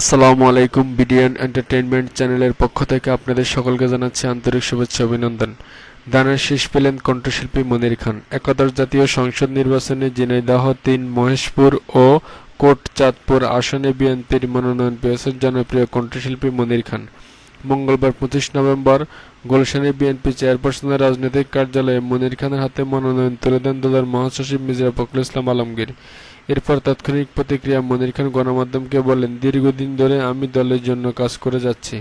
আসসালামু আলাইকুম BDN entertainment চ্যানেলের পক্ষ থেকে আপনাদের সকলকে জানাচ্ছি আন্তরিক শুভেচ্ছা অভিনন্দন। দানের শেষ পেলেন কণ্ঠশিল্পী মনির খান। একাদশ জাতীয় সংসদ নির্বাচনে জিনাইদাহ তিন, মহেশপুর ও কোটচাঁদপুর আসনে বিএনপির মনোনয়ন পেয়েছেন জনপ্রিয় কণ্ঠশিল্পী মনির খান। মঙ্গলবার পঁচিশ নভেম্বর গুলশানে বিএনপি চেয়ারপারসনের রাজনৈতিক কার্যালয়ে মনির খানের হাতে মনোনয়ন তুলে দেন দলের মহাসচিব মির্জা ফখরুল ইসলাম আলমগীর। এরপর তাৎক্ষণিক প্রতিক্রিয়া মনির খান গণমাধ্যমকে বলেন, দীর্ঘদিন ধরে আমি দলের জন্য কাজ করে যাচ্ছি।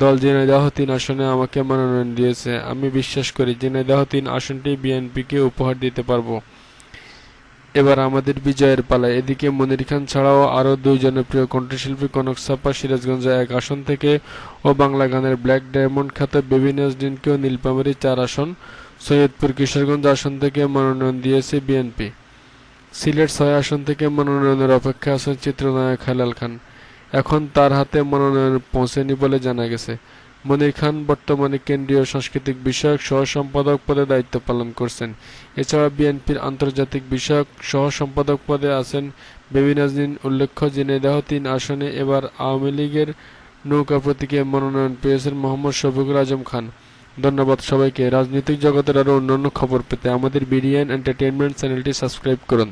দল ঝিনাইদহ তিন আসনে আমাকে মনোনয়ন দিয়েছে। আমি বিশ্বাস করি ঝিনাইদহ তিন আসনটি বিএনপিকে উপহার দিতে পারব। এবার আমাদের বিজয়ের পালা এদিকে মনির খান ছাড়াও আরও দুই জনপ্রিয় কণ্ঠশিল্পী কনক ছাপা সিরাজগঞ্জ এক আসন থেকে ও বাংলা গানের ব্ল্যাক ডায়মন্ড খ্যাত বেবি নাজরিনকেও নীলপামারী চার আসন, সৈয়দপুর কিশোরগঞ্জ আসন থেকে মনোনয়ন দিয়েছে বিএনপি। সিলেট ছয় আসন থেকে মনোনয়নের অপেক্ষা আছেন চিত্রনায়ক হেলাল খান। এখন তার হাতে মনোনয়ন পৌঁছেনি বলে জানা গেছে। মনির খান বর্তমানে কেন্দ্রীয় সাংস্কৃতিক বিষয়ক সহ সম্পাদক পদে দায়িত্ব পালন করছেন। এছাড়া বিএনপির আন্তর্জাতিক বিষয়ক সহ সম্পাদক পদে আছেন বেবি নাজনীন। উল্লেখ্য ঝিনাইদহ তিন আসনে এবার আওয়ামী লীগের নৌকা প্রতীকে মনোনয়ন পেয়েছেন মোহাম্মদ শফিকুল আজম খান। ধন্যবাদ সবাইকে। রাজনৈতিক জগতের আরও অন্যান্য খবর পেতে আমাদের বিডিএন এন্টারটেনমেন্ট চ্যানেলটি সাবস্ক্রাইব করুন।